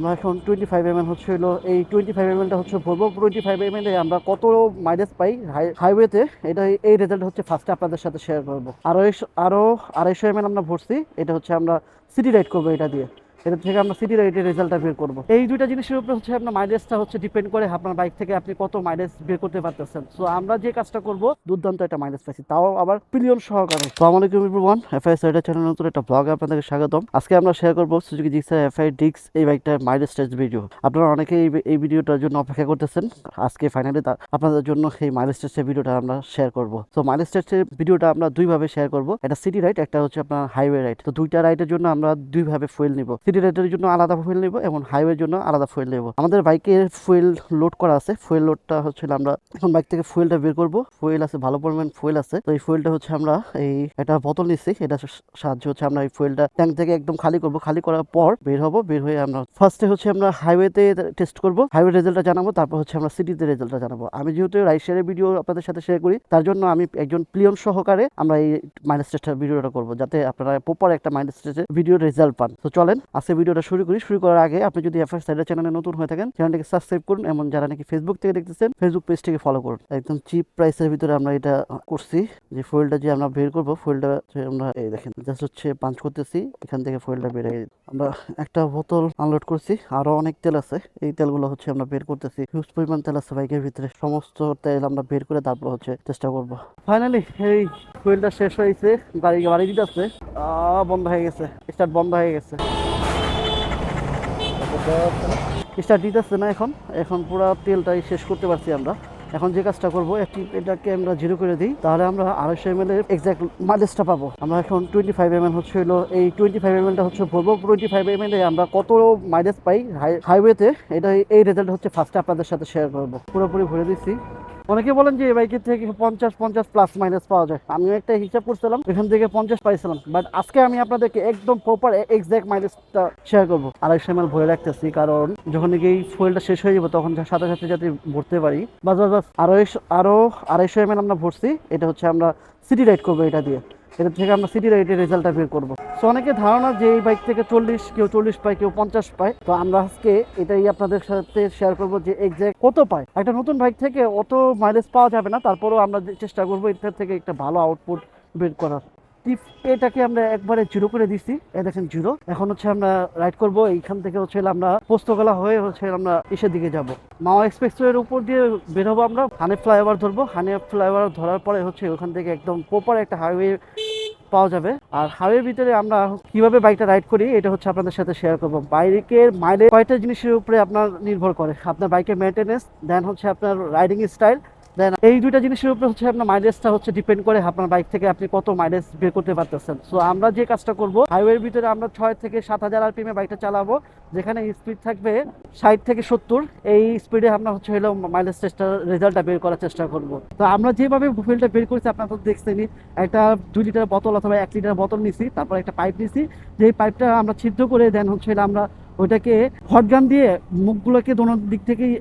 আমরা এখন twenty five M হচ্ছে হলো এই টোয়েন্টি ফাইভ এমএলটা হচ্ছে ভলভো টোয়েন্টি ফাইভ এম এ আমরা কত মাইলেজ পাই হাইওয়েতে এটা এই রেজাল্ট হচ্ছে ফার্স্টে আপনাদের সাথে শেয়ার করব। আড়াইশো আরও আড়াইশো এম আমরা ভরছি, এটা হচ্ছে আমরা সিটি রাইড করব এটা দিয়ে। এটা থেকে আমরা সিটি রাইডের রেজাল্টটা বের করব। এই দুইটা জিনিসের উপরে হচ্ছে আপনার মাইলেজটা হচ্ছে ডিপেন্ড করে আপনার বাইক থেকে আপনি কত মাইলেজ বের করতে পারতেছেন। সো আমরা যে কাজটা করব, দুর্দান্ত একটা মাইলেজ পাইছি। তাও আবার পিলিয়ন সহকারে। সালাম আলাইকুম এভরিওয়ান এফআই সাইডের চ্যানেল নতুন একটা ব্লগ আপনাদেরকে স্বাগতম। আজকে আমরা শেয়ার করব সুজুকি জিক্সার এফআই ডিক্স এই বাইকটার মাইলেজ টেস্ট ভিডিও আপনারা অনেকে এই এই ভিডিওটার জন্য অপেক্ষা করতেছেন। আজকে ফাইনালি আপনাদের জন্য এই মাইলেজ টেস্টের ভিডিওটা আমরা শেয়ার করব। তো মাইলেজ টেস্টের ভিডিওটা আমরা দুইভাবে শেয়ার করব। একটা সিটি রাইড একটা হচ্ছে আপনার হাইওয়ে রাইড তো দুইটা রাইডের জন্য আমরা দুইভাবে ফুয়েল নিব। সিটি রাইডের জন্য আলাদা ফুয়েল নিব এবং হাইওয়ের জন্য আলাদা ফুয়েল নেব। আমাদের বাইকের ফুয়েল লোড করা আছে। ফুয়েল লোডটা হচ্ছে আমরা এখন বাইক থেকে ফুয়েলটা বের করব। ফুয়েল আছে, ভালো পরিমাণ ফুয়েল আছে। তো এই ফুয়েলটা হচ্ছে আমরা এই একটা বোতল নিচ্ছি। এটা সাহায্য হচ্ছে আমরা এই ফুয়েলটা ট্যাঙ্ক থেকে একদম খালি করব। খালি করার পর বের হব। বের হয়ে আমরা ফার্স্টে হচ্ছে আমরা হাইওয়েতে টেস্ট করব। হাইওয়ে রেজাল্টটা জানাব। তারপর হচ্ছে আমরা সিটিতে রেজাল্টটা জানাব। আমি যেহেতু রাইড শেয়ারের ভিডিও আপনাদের সাথে শেয়ার করি, তার জন্য আমি একজন প্লিয়ন সহকারে আমরা এই মাইনাস টেস্টের ভিডিওটা করব। যাতে আপনারা প্রপার একটা মাইনাস টেস্টের ভিডিও রেজাল্ট পান। তো চলেন আজকে ভিডিওটা শুরু করি। শুরু করার আগে আপনি যদি এফআর সাইডের চ্যানেলে নতুন হয়ে থাকেন, চ্যানেলটিকে সাবস্ক্রাইব করুন এবং যারা নাকি ফেসবুক থেকে দেখতেছেন ফেসবুক পেজটিকে ফলো করুন। একদম চিপ প্রাইসের ভিতরে আমরা এটা করছি। যে ফুয়েলটা যে আমরা বের করব ফুয়েলটা আমরা, এই দেখেন জাস্ট হচ্ছে পাঞ্চ করতেছি, এখান থেকে ফুয়েলটা বেড়ে আমরা একটা বোতল আনলোড করছি, আরও অনেক তেল আছে। এই তেলগুলো হচ্ছে আমরা বের করতেছি। হিউজ পরিমাণ তেল আছে বাইকের ভিতরে সমস্ত তেল আমরা বের করে তারপর হচ্ছে চেষ্টা করব। ফাইনালি এই ফুয়েলটা শেষ হয়েছে, গাড়ি গাড়ি দিতেছে। বন্ধ হয়ে গেছে। স্টার্ট বন্ধ হয়ে গেছে। স্টার্ট দিতেছে না এখন। এখন পুরো তেলটাই শেষ করতে পারছি আমরা। এখন যে কাজটা করব, একটি এটাকে আমরা জিরো করে দিই। তাহলে আমরা আড়াইশো এম এল এর এক্সাক্ট মাইলেজটা পাবো। আমরা এখন টোয়েন্টি ফাইভ এম এল হচ্ছে হলো, এই টোয়েন্টি ফাইভ এম এলটা হচ্ছে Volvo twenty five M L এ আমরা কত মাইলেজ পাই হাইওয়েতে এটা এই রেজাল্ট হচ্ছে ফার্স্টে আপনাদের সাথে শেয়ার করব। পুরোপুরি ভরে দিচ্ছি। অনেকে বলেন যে এই বাইকের থেকে পঞ্চাশ পঞ্চাশ প্লাস মাইনাস পাওয়া যায়। আমি একটা হিসাব করছিলাম, এখান থেকে পঞ্চাশ পাইছিলাম। বাট আজকে আমি আপনাদেরকে একদম প্রপার এক্সাক্ট মাইলেজটা শেয়ার করব। আড়াইশো এম ভরে রাখতেছি, কারণ যখন এই ফুয়েলটা শেষ হয়ে যাবে, তখন সাথে সাথে যাতে ভরতে পারি, বাস বাস বাস, আড়াইশো আরও আড়াইশো এম আমরা ভরছি, এটা হচ্ছে আমরা সিটি রাইড করব এটা দিয়ে। এটা থেকে আমরা সিটি রাইডের রেজাল্টটা বের করব। সো অনেকে ধারণা যে এই বাইক থেকে চল্লিশ, কেউ চল্লিশ পায়, কেউ পঞ্চাশ পায়। তো আমরা আজকে এটাই আপনাদের সাথে শেয়ার করব যে এক্সাক্ট কত পায়। একটা নতুন বাইক থেকে অত মাইলেজ পাওয়া যাবে না, তারপরেও আমরা চেষ্টা করব এটার থেকে একটা ভালো আউটপুট বের করার। টিপ এটাকে আমরা একবারে জিরো করে দিচ্ছি এই দেখেন জিরো এখন হচ্ছে আমরা রাইড করব, এইখান থেকে হচ্ছে আমরা পোস্তকলা হয়ে হচ্ছে আমরা এসের দিকে যাব। মাওয়া এক্সপ্রেসওয়ের উপর দিয়ে বের হব আমরা। হানে ফ্লাইওভার ধরবো। হানি ফ্লাইওভার ধরার পরে হচ্ছে ওখান থেকে একদম প্রপার একটা হাইওয়ে পাওয়া যাবে। আর হাওয়ের ভিতরে আমরা কীভাবে বাইকটা রাইড করি, এটা হচ্ছে আপনাদের সাথে শেয়ার করব। বাইকের মাইলে কয়টা জিনিসের উপরে আপনার নির্ভর করে? আপনার বাইকের মেনটেনেন্স দেন হচ্ছে আপনার রাইডিং স্টাইল দেন এই দুইটা জিনিসের উপরে হচ্ছে আপনার মাইলেজটা হচ্ছে ডিপেন্ড করে আপনার বাইক থেকে আপনি কত মাইলেজ বের করতে পারতেছেন। সো আমরা যে কাজটা করব হাইওয়ের ভিতরে আমরা ছয় থেকে সাত হাজার আরপিএমে বাইকটা চালাবো, যেখানে স্পিড থাকবে ষাট থেকে সত্তর। এই স্পিডে আমরা হচ্ছে হলো মাইলেজ টেস্টার রেজাল্টটা বের করার চেষ্টা করব। তো আমরা যেভাবে ফুয়েলটা বের করেছি, আপনারা তো দেখছেনই, একটা দুই লিটার বোতল অথবা এক লিটার বোতল নিছি, তারপর একটা পাইপ নিছি। যেই পাইপটা আমরা ছিদ্র করে দেন হচ্ছে আমরা ওইটাকে হটগান দিয়ে মুখগুলোকে দোনো দিক থেকেই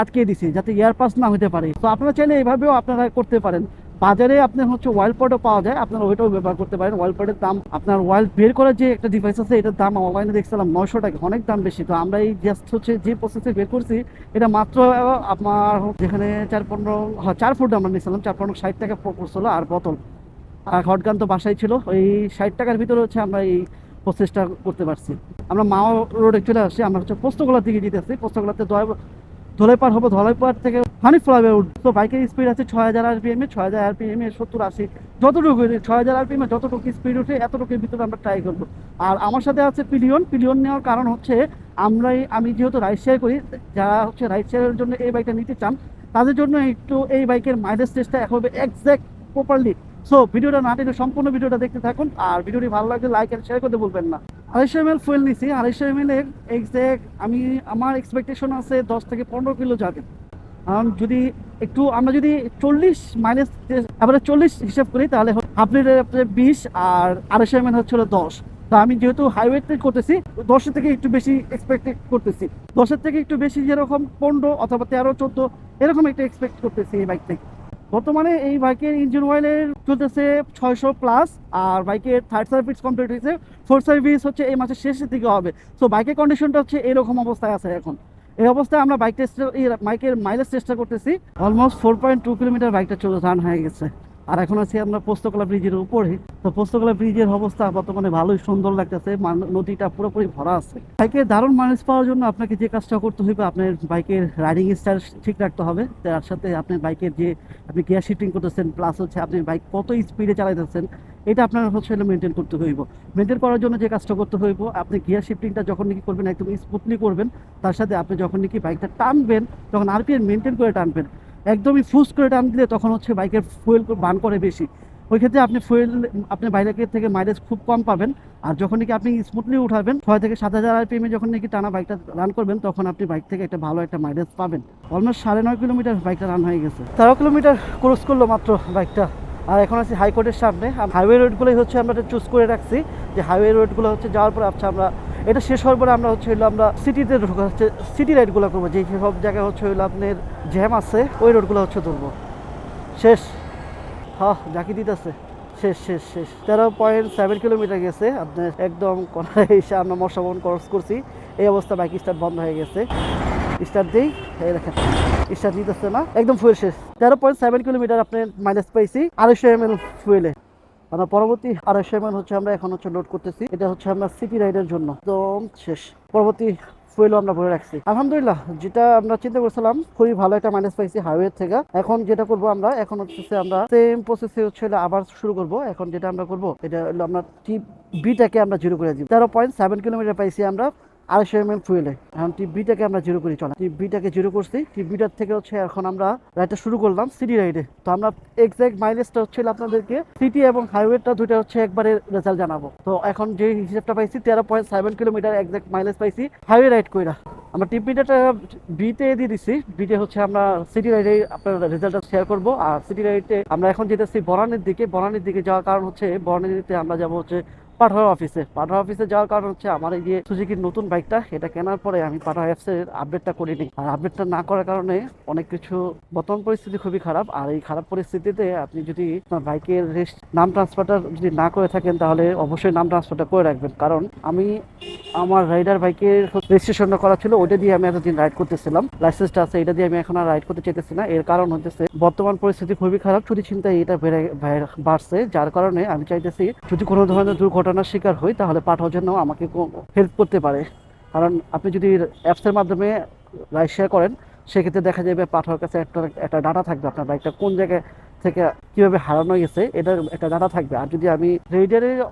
আটকে দিছি, যাতে এয়ার পাস না হতে পারে। তো আপনারা চাইলে এইভাবেও আপনারা করতে পারেন। বাজারে আপনার হচ্ছে ওয়াইল পডও পাওয়া যায়, আপনারা ওইটাও ব্যবহার করতে পারেন। ওয়াইল পডের দাম, আপনার ওয়াইল বের করার যে একটা ডিভাইস আছে, এটার দাম অনলাইনে দেখছিলাম নয়শো টাকা, অনেক দাম বেশি। তো আমরা এই জাস্ট হচ্ছে যে প্রসেসে বের করছি, এটা মাত্র আপনার যেখানে চার পনেরো হ্যাঁ চার ফুট আমরা নিয়েছিলাম, চার পনেরো, ষাট টাকা পড়ছিল আর বোতল। আর হটগান তো বাসায় ছিল, ওই ষাট টাকার ভিতরে হচ্ছে আমরা এই প্রসেসটা করতে পারছি। আমরা মাও রোডে চলে আসছি, আমরা হচ্ছে পোস্তগোলার দিকে যেতে আসছি, পোস্তগোলাতে দয় ধলাইপার হব ধলাইপার থেকে হানি ফ্লাইওয়ে উঠতো বাইকের স্পিড আছে ছয় হাজার আরপিএম এ, ছয় হাজার আরপিএম এ সত্তর আশি। যতটুকু ছয় হাজার আরপিএম এ যতটুকু স্পিড উঠে, এতটুকুর ভিতরে আমরা ট্রাই করব। আর আমার সাথে আছে পিলিয়ন। পিলিয়ন নেওয়ার কারণ হচ্ছে আমরাই, আমি যেহেতু রাইড শেয়ার করি, যারা হচ্ছে রাইড শেয়ারের জন্য এই বাইকটা নিতে চান, তাদের জন্য একটু এই বাইকের মাইলেজ টেস্টটা হবে এক্স্যাক্ট প্রপারলি সো ভিডিওটা না টেনে সম্পূর্ণ ভিডিওটা দেখতে থাকুন। আর ভিডিওটি ভালো লাগলে লাইক আর শেয়ার করতে বলবেন না। আড়াইশো এম এল ফুয়েল নিছি। আড়াইশো এম এল এর এক্সাক্ট আমি, আমার এক্সপেকটেশন আছে দশ থেকে পনেরো কিলো যাবে। কারণ যদি একটু, আমরা যদি চল্লিশ মাইনাস এবারে চল্লিশ হিসাব করি, তাহলে হাফ লিটার বিশ আর আড়াইশো এম এল হচ্ছে দশ। তো আমি যেহেতু হাইওয়েতে করতেছি, দশের থেকে একটু বেশি এক্সপেক্ট করতেছি। দশের থেকে একটু বেশি যেরকম পনেরো অথবা তেরো, চোদ্দ, এরকম একটা এক্সপেক্ট করতেছি এই বাইক থেকে। বর্তমানে এই বাইকের ইঞ্জিন অয়েলের চলতেছে ছয়শো প্লাস আর বাইকের থার্ড সার্ভিস কমপ্লিট হয়েছে। ফোর্থ সার্ভিস হচ্ছে এই মাসের শেষের দিকে হবে। সো বাইকের কন্ডিশনটা হচ্ছে এরকম অবস্থায় আছে এখন। এই অবস্থায় আমরা বাইক টেস্ট বাইকের মাইলেজ চেষ্টা করতেছি। Almost four point two kilometre বাইকটা চলে রান হয়ে গেছে। আর এখন আছি আমরা পোস্তকলা ব্রিজের উপরে। তো পোস্তকলা ব্রিজের অবস্থা বর্তমানে ভালোই সুন্দর লাগতেছে নদীটা পুরোপুরি ভরা আছে। বাইকের দারুণ মাইলেজ পাওয়ার জন্য আপনাকে যে কাজটা করতে হবে আপনার বাইকের রাইডিং স্টাইল ঠিক রাখতে হবে। তার সাথে আপনার বাইকের যে আপনি গিয়ার শিফটিং করতেছেন প্লাস হচ্ছে আপনি বাইক কত স্পিডে চালাইতেছেন, এটা আপনার হচ্ছে মেনটেন করতে হইব। মেনটেন করার জন্য যে কাজটা করতে হইব, আপনি গিয়ার শিফটিংটা যখন নাকি করবেন, একদম স্মুথলি করবেন, তার সাথে আপনি যখন নাকি বাইকটা টানবেন, তখন আরপিএম মেনটেন করে টানবেন। একদমই ফুস করে টান দিলে তখন হচ্ছে বাইকের ফুয়েল বান করে বেশি। ওই ক্ষেত্রে আপনি ফুয়েল আপনি বাইকের থেকে মাইলেজ খুব কম পাবেন। আর যখন নাকি আপনি স্মুথলি উঠাবেন, ছয় থেকে সাত হাজার আরপিএমে যখন নাকি টানা বাইকটা রান করবেন, তখন আপনি বাইক থেকে একটা ভালো একটা মাইলেজ পাবেন। অলমোস্ট সাড়ে নয় কিলোমিটার বাইকটা রান হয়ে গেছে। তেরো কিলোমিটার ক্রস করল মাত্র বাইকটা আর এখন আছি হাইকোর্টের সামনে। হাইওয়ে রোডগুলোই হচ্ছে আমরা চুজ করে রাখছি। যে হাইওয়ে রোডগুলো হচ্ছে যাওয়ার পর আচ্ছা আমরা এটা শেষ হওয়ার পরে আমরা হচ্ছে হলো আমরা সিটিতে ঢোকা হচ্ছে সিটি রাইডগুলো করব যে সব জায়গায় হচ্ছে হলো আপনার জ্যাম আছে, ওই রোডগুলো হচ্ছে ধরবো। শেষ। হ্যাঁ জাকি দিতেছে। শেষ শেষ শেষ। তেরো পয়েন্ট সেভেন কিলোমিটার গেছে আপনার একদম কোনায় এসে আমরা মশাবন ক্রস করছি। এই অবস্থা বাইক স্টার্ট বন্ধ হয়ে গেছে। স্টার্ট দিই, এই দেখেন। স্টার্ট দিতেছে না, একদম ফুয়েল শেষ। তেরো পয়েন্ট সেভেন কিলোমিটার আপনার মাইলেজ পাইছি, আড়াইশো এম এল ফুয়েলে আমরা পরবর্তী আড়াইশো হচ্ছে আমরা এখন হচ্ছে করতেছি। এটা হচ্ছে আমরা রাইডের জন্য। শেষ। পরবর্তী ফুয়েলও আমরা ভরে রাখছি। আলহামদুলিল্লাহ, যেটা আমরা চিন্তা করছিলাম, খুবই ভালো একটা মাইনাস পাইছি হাইওয়ে থেকে। এখন যেটা করব আমরা, এখন হচ্ছে আমরা সেম প্রসেসে হচ্ছে আবার শুরু করব। এখন যেটা আমরা করব, এটা হলো আমরা টিপ বিটাকে আমরা জিরো করে দিব তেরো পয়েন্ট সেভেন কিলোমিটার পাইছি আমরা। আড়াইশো এম এম ফুয়েলে এখন টিপ বিটাকে আমরা জিরো করি বিটাকে জিরো করছি। টিপ বিটার থেকে হচ্ছে এখন আমরা রাইডটা শুরু করলাম সিটি রাইডে তো আমরা এক্সাক্ট মাইলেজটা হচ্ছে আপনাদেরকে সিটি এবং হাইওয়েটা দুইটা হচ্ছে একবারে রেজাল্ট জানাব। তো এখন যে হিসাবটা পাইছি, তেরো point seven kilometre exact mileage পাইছি হাইওয়ে রাইড কইরা। আমরা টিপ বিটাটা বিতে দিয়ে দিছি। বিতে হচ্ছে আমরা সিটি রাইডে আপনার রেজাল্টটা শেয়ার করব। আর সিটি রাইডে আমরা এখন যেতেছি বনানীর দিকে। বনানীর দিকে যাওয়ার কারণ হচ্ছে বনানীতে আমরা যাব হচ্ছে পাঠাওয়া অফিসে পাঠাওয়া অফিসে যাওয়ার কারণ হচ্ছে আমার এই যে সুজুকির নতুন বাইকটা এটা কেনার পরে আমি পাঠাওয়া অ্যাপসের আপডেটটা করিনি। আর আপডেটটা না করার কারণে অনেক কিছু বর্তমান পরিস্থিতি খুবই খারাপ। আর এই খারাপ পরিস্থিতিতে আপনি যদি আপনার বাইকের নাম ট্রান্সফারটা যদি না করে থাকেন, তাহলে অবশ্যই নাম ট্রান্সফারটা করে রাখবেন। কারণ আমি আমার রাইডার বাইকের রেজিস্ট্রেশনটা করা ছিল, ওইটা দিয়ে আমি এতদিন রাইড করতেছিলাম। লাইসেন্সটা আছে, এটা দিয়ে আমি এখন আর রাইড করতে চাইতেছি না। এর কারণ হচ্ছে বর্তমান পরিস্থিতি খুবই খারাপ চুরি চিন্তায় এটা বেড়ে, বেড়ে- বাড়ছে, যার কারণে আমি চাইতেছি, যদি কোনো ধরনের দুর্ঘটনার শিকার হই, তাহলে পাঠানোর জন্য আমাকে হেল্প করতে পারে। কারণ আপনি যদি অ্যাপসের মাধ্যমে রাইড শেয়ার করেন, সেক্ষেত্রে দেখা যাবে পাঠানোর কাছে একটা একটা ডাটা থাকবে আপনার বাইকটা কোন জায়গায় থেকে কীভাবে হারানো গেছে, এটার একটা ডাটা থাকবে। আর যদি আমি রেডারের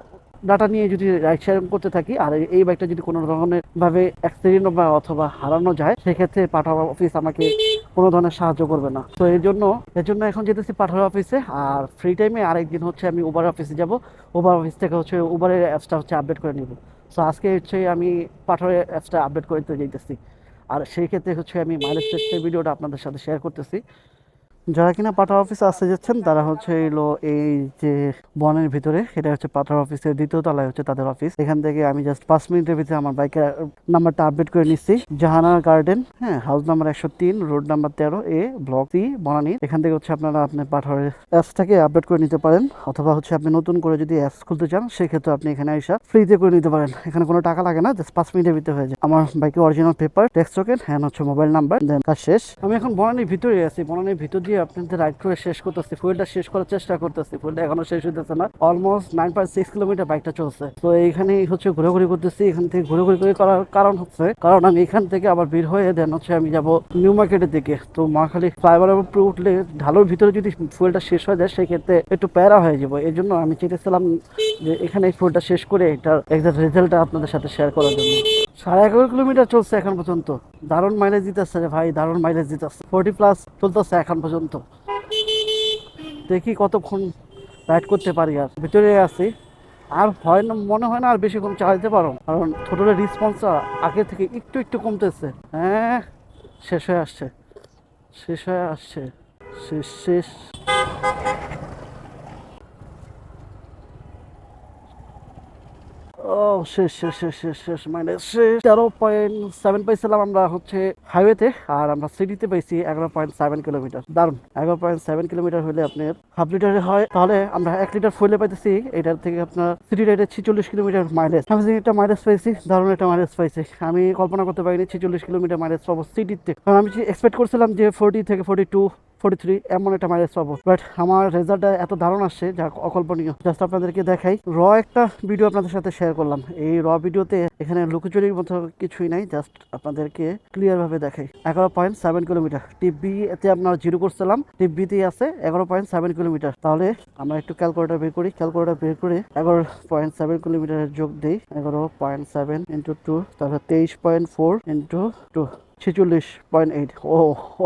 ডাটা নিয়ে যদি রাইড শেয়ার করতে থাকি, আর এই- বাইকটা যদি কোনো ধরনের ভাবে অ্যাক্সিডেন্ট বা অথবা হারানো যায়, সেক্ষেত্রে পাঠাওয়া অফিস আমাকে কোনো ধরনের সাহায্য করবে না। তো এর জন্য এর জন্য এখন যেতেছি পাঠাওয়া অফিসে আর ফ্রি টাইমে আরেকদিন হচ্ছে আমি উবার অফিসে যাব। উবার অফিস থেকে হচ্ছে উবারের অ্যাপসটা হচ্ছে আপডেট করে নিব। সো আজকে হচ্ছে আমি পাঠাওয়া অ্যাপসটা আপডেট করে যেতেছি আর সেই ক্ষেত্রে হচ্ছে আমি মাইলেজ টেস্টের ভিডিওটা আপনাদের সাথে শেয়ার করতেছি। যারা কিনা পাঠা অফিসে আসতে যাচ্ছেন, তারা হচ্ছে এলো এই যে বনের ভিতরে, এটা হচ্ছে পাঠা অফিসের দ্বিতীয় তলায় হচ্ছে তাদের অফিস এখান থেকে আমি জাস্ট পাঁচ মিনিটের ভিতরে আমার বাইকের নাম্বারটা আপডেট করে নিচ্ছি। জাহানার গার্ডেন হ্যাঁ হাউস নাম্বার একশো তিন রোড নাম্বার তেরো এ ব্লক সি বনানী। এখান থেকে হচ্ছে আপনারা আপনার পাঠারের অ্যাপসটাকে আপডেট করে নিতে পারেন, অথবা হচ্ছে আপনি নতুন করে যদি অ্যাপস খুলতে চান, সেক্ষেত্রে আপনি এখানে এসে ফ্রিতে করে নিতে পারেন। এখানে কোনো টাকা লাগে না জাস্ট পাঁচ মিনিটের ভিতরে হয়ে যায়। আমার বাইকে অরিজিনাল পেপার টেক্সট টোকেন হচ্ছে মোবাইল নাম্বার দেন কাজ শেষ। আমি এখন বনানীর ভিতরে আছি। বনানীর ভিতর দিয়ে আপনাদের করে শেষ করতেছি ফুয়েলটা শেষ করার চেষ্টা করতেছি ফুয়েলটা এখনও শেষ হইতেছে না। Almost nine point six kilometre বাইকটা চলছে। তো এইখানেই হচ্ছে ঘোরাঘুরি করতেছি, এখান থেকে ঘোরাঘুরি করে করার কারণ হচ্ছে, কারণ আমি এখান থেকে আবার বের হয়ে দেন হচ্ছে আমি যাব নিউ মার্কেটের দিকে। তো মহাখালী ফ্লাইওভারের উপরে উঠলে ঢালোর ভিতরে যদি ফুয়েলটা শেষ হয়ে যায়, সেক্ষেত্রে একটু প্যারা হয়ে যাব। এই জন্য আমি চেয়েছিলাম যে এখানে ফুয়েলটা শেষ করে এটার এক্সাক্ট রেজাল্টটা আপনাদের সাথে শেয়ার করার জন্য। সাড়ে এগারো কিলোমিটার চলছে এখন পর্যন্ত। দারুণ মাইলেজ দিতেছে রে ভাই, দারুণ মাইলেজ দিতেছে। ফোর্টি প্লাস চলতেছে এখন পর্যন্ত। দেখি কতক্ষণ রাইড করতে পারি আর। ভিতরে আছি। আর হয় না, মনে হয় না আর বেশিক্ষণ চালাতে পারো। কারণ ছোটদের রেসপন্সটা আগে থেকে একটু একটু কমতেছে। হ্যাঁ শেষ হয়ে আসছে। শেষ হয়ে আসছে। শেষ শেষ। সেভেন সেভেন কিলোমিটার হলে আপনার হাফ হয়। তাহলে আমরা এক লিটার পাইতেছি। এটার থেকে আপনার সিটি কিলোমিটার মাইলেজ আমি একটা পাইছি একটা আমি কল্পনা করতে পারিনি ছিচল্লিশ কিলোমিটার মাইলেজ পাবো সিটিতে আমি এক্সপেক্ট করছিলাম যে ফোর্টি থেকে ফোর্টি টু ফোর্টি থ্রি এমন একটা মাইলেজ পাবো। বাট আমার রেজাল্টটা এত দারুণ আসছে, যা অকল্পনীয়। জাস্ট আপনাদেরকে দেখাই র একটা ভিডিও আপনাদের সাথে শেয়ার করলাম। এই র ভিডিওতে এখানে লুকোচুরির মতো কিছুই নাই জাস্ট আপনাদেরকে ক্লিয়ার ভাবে দেখাই। এগারো পয়েন্ট সেভেন কিলোমিটার টিভি এতে আপনার জিরো করছিলাম টিভিতেই আছে, এগারো পয়েন্ট সেভেন কিলোমিটার তাহলে আমরা একটু ক্যালকুলেটার বের করি ক্যালকুলেটার বের করে এগারো পয়েন্ট সেভেন কিলোমিটারের যোগ দিই, এগারো পয়েন্ট সেভেন ইন্টু টু তাহলে তেইশ পয়েন্ট ফোর ইন্টু টু ছেচল্লিশ পয়েন্ট এইট। ও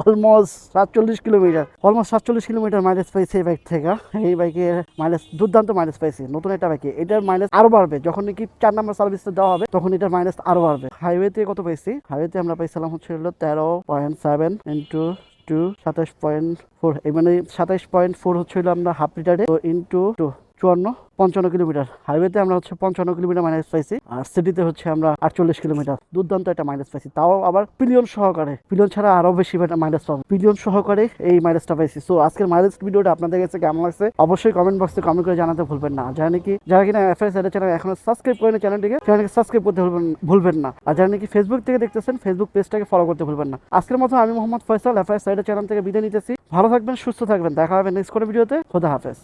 অলমোস্ট সাতচল্লিশ কিলোমিটার। অলমোস্ট সাতচল্লিশ কিলোমিটার মাইলেজ পাইছে এই বাইক থেকে। এই বাইকের মাইলেজ দুর্দান্ত মাইলেজ পাইছি নতুন একটা বাইকে এটার মাইলেজ আরও বাড়বে। যখন নাকি চার নাম্বার সার্ভিসটা দেওয়া হবে, তখন এটার মাইলেজ আরও বাড়বে। হাইওয়েতে কত পাইছি হাইওয়েতে আমরা পাইছিলাম হচ্ছে হলো তেরো পয়েন্ট সেভেন ইন্টু টু সাতাশ পয়েন্ট ফোর এই মানে সাতাশ পয়েন্ট ফোর হচ্ছিল আমরা হাফ লিটারে তো ইন্টু টু চুয়ান্ন। পঞ্চান্ন কিলোমিটার। হাইওয়েতে আমরা হচ্ছে পঞ্চান্ন কিলোমিটার মাইলেজ পাইছি। আর সিটিতে হচ্ছে আমরা আটচল্লিশ কিলোমিটার। দুর্দান্ত একটা মাইলেজ পাইছি। তাও আবার পিলিয়ন সহকারে। পিলিয়ন ছাড়া আরও বেশি মাইলেজ পাবো। পিলিয়ন সহকারে এই মাইলেজটা পাইছি। সো আজকের মাইলেজ ভিডিওটা আপনাদের কাছে কেমন লাগছে? অবশ্যই কমেন্ট বক্সে কমেন্ট করে জানাতে ভুলবেন না। যারা নাকি, যারা কিনা এফআইএস চ্যানেল এখনও সাবস্ক্রাইব করেন চ্যানেলটিকে চ্যানেলকে সাবস্ক্রাইব করতে ভুলবেন ভুলবেন না। আর যারা নাকি ফেসবুক থেকে দেখতেছেন ফেসবুক পেজটাকে ফলো করতে ভুলবেন না। আজকের মতো আমি মোহাম্মদ ফয়সাল এফআইএস চ্যানেল থেকে বিদায় নিতেছি। ভালো থাকবেন, সুস্থ থাকবেন। দেখা হবে নেক্সট কোনো ভিডিওতে খোদা হাফেজ।